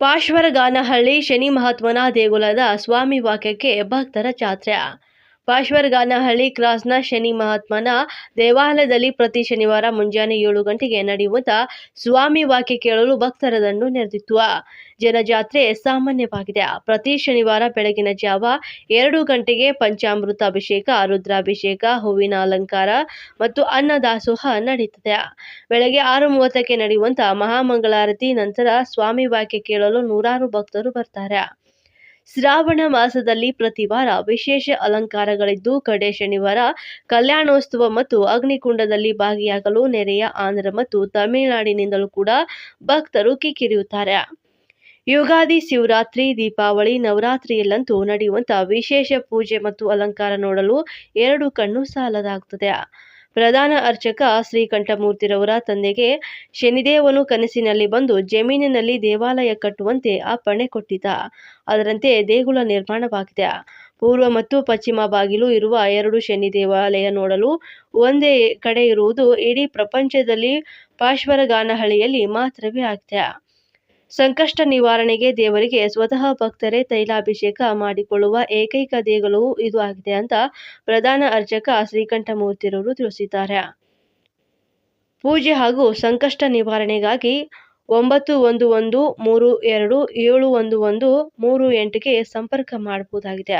ಪಾಶ್ವರಗಾನಹಳ್ಳಿ ಶನಿ ಮಹಾತ್ಮನ ದೇಗುಲದ ಸ್ವಾಮಿ ವಾಕ್ಯಕ್ಕೆ ಭಕ್ತರ ಜಾತ್ರೆ ಪಾಶ್ವರಗಾನಹಳ್ಳಿ ಕ್ರಾಸ್ನ ಶನಿ ಮಹಾತ್ಮನ ದೇವಾಲಯದಲ್ಲಿ ಪ್ರತಿ ಶನಿವಾರ ಮುಂಜಾನೆ ಏಳು ಗಂಟೆಗೆ ನಡೆಯುವಂತ ಸ್ವಾಮಿ ವಾಕ್ಯ ಕೇಳಲು ಭಕ್ತರ ದಂಡು ನೆರೆದಿತ್ತು. ಜನಜಾತ್ರೆ ಸಾಮಾನ್ಯವಾಗಿದೆ. ಪ್ರತಿ ಶನಿವಾರ ಬೆಳಗಿನ ಜಾವ ಎರಡು ಗಂಟೆಗೆ ಪಂಚಾಮೃತ ಅಭಿಷೇಕ, ರುದ್ರಾಭಿಷೇಕ, ಹೂವಿನ ಅಲಂಕಾರ ಮತ್ತು ಅನ್ನದಾಸೋಹ ನಡೆಯುತ್ತದೆ ಬೆಳಗ್ಗೆ ಆರು ಮೂವತ್ತಕ್ಕೆ ನಡೆಯುವಂತ ಮಹಾಮಂಗಳಾರತಿ ನಂತರ ಸ್ವಾಮಿ ವಾಕ್ಯ ಕೇಳಲು ನೂರಾರು ಭಕ್ತರು ಬರ್ತಾರೆ. ಶ್ರಾವಣ ಮಾಸದಲ್ಲಿ ಪ್ರತಿವಾರ ವಿಶೇಷ ಅಲಂಕಾರಗಳಿದ್ದು, ಕಡೆ ಶನಿವಾರ ಕಲ್ಯಾಣೋತ್ಸವ ಮತ್ತು ಅಗ್ನಿಕುಂಡದಲ್ಲಿ ಭಾಗಿಯಾಗಲು ನೆರೆಯ ಆಂಧ್ರ ಮತ್ತು ತಮಿಳುನಾಡಿನಿಂದಲೂ ಕೂಡ ಭಕ್ತರು ಕಿಕ್ಕಿರಿಯುತ್ತಾರೆ. ಯುಗಾದಿ, ಶಿವರಾತ್ರಿ, ದೀಪಾವಳಿ, ನವರಾತ್ರಿಯಲ್ಲಂತೂ ನಡೆಯುವಂತ ವಿಶೇಷ ಪೂಜೆ ಮತ್ತು ಅಲಂಕಾರ ನೋಡಲು ಎರಡು ಕಣ್ಣು ಸಾಲದಾಗುತ್ತದೆ. ಪ್ರಧಾನ ಅರ್ಚಕ ಶ್ರೀಕಂಠಮೂರ್ತಿರವರ ತಂದೆಗೆ ಶನಿದೇವನು ಕನಸಿನಲ್ಲಿ ಬಂದು ಜಮೀನಿನಲ್ಲಿ ದೇವಾಲಯ ಕಟ್ಟುವಂತೆ ಅಪ್ಪಣೆ ಕೊಟ್ಟಿದ್ದ. ಅದರಂತೆ ದೇಗುಲ ನಿರ್ಮಾಣವಾಗಿದೆ. ಪೂರ್ವ ಮತ್ತು ಪಶ್ಚಿಮ ಬಾಗಿಲು ಇರುವ ಎರಡು ಶನಿ ದೇವಾಲಯ ನೋಡಲು ಒಂದೇ ಕಡೆ ಇರುವುದು ಇಡೀ ಪ್ರಪಂಚದಲ್ಲಿ ಪಾಶ್ವರಗಾನಹಳ್ಳಿಯಲ್ಲಿ ಮಾತ್ರವೇ ಆಗಿದೆ. ಸಂಕಷ್ಟ ನಿವಾರಣೆಗೆ ದೇವರಿಗೆ ಸ್ವತಃ ಭಕ್ತರೇ ತೈಲಾಭಿಷೇಕ ಮಾಡಿಕೊಳ್ಳುವ ಏಕೈಕ ದೇಗುಲವೂ ಇದು ಆಗಿದೆ ಅಂತ ಪ್ರಧಾನ ಅರ್ಚಕ ಶ್ರೀಕಂಠಮೂರ್ತಿರವರು ತಿಳಿಸಿದ್ದಾರೆ. ಪೂಜೆ ಹಾಗೂ ಸಂಕಷ್ಟ ನಿವಾರಣೆಗಾಗಿ ಒಂಬತ್ತು ಒಂದು ಒಂದು ಮೂರು ಎರಡು ಏಳು ಒಂದು ಒಂದು ಮೂರು ಎಂಟಿಗೆ ಸಂಪರ್ಕ ಮಾಡಬಹುದಾಗಿದೆ.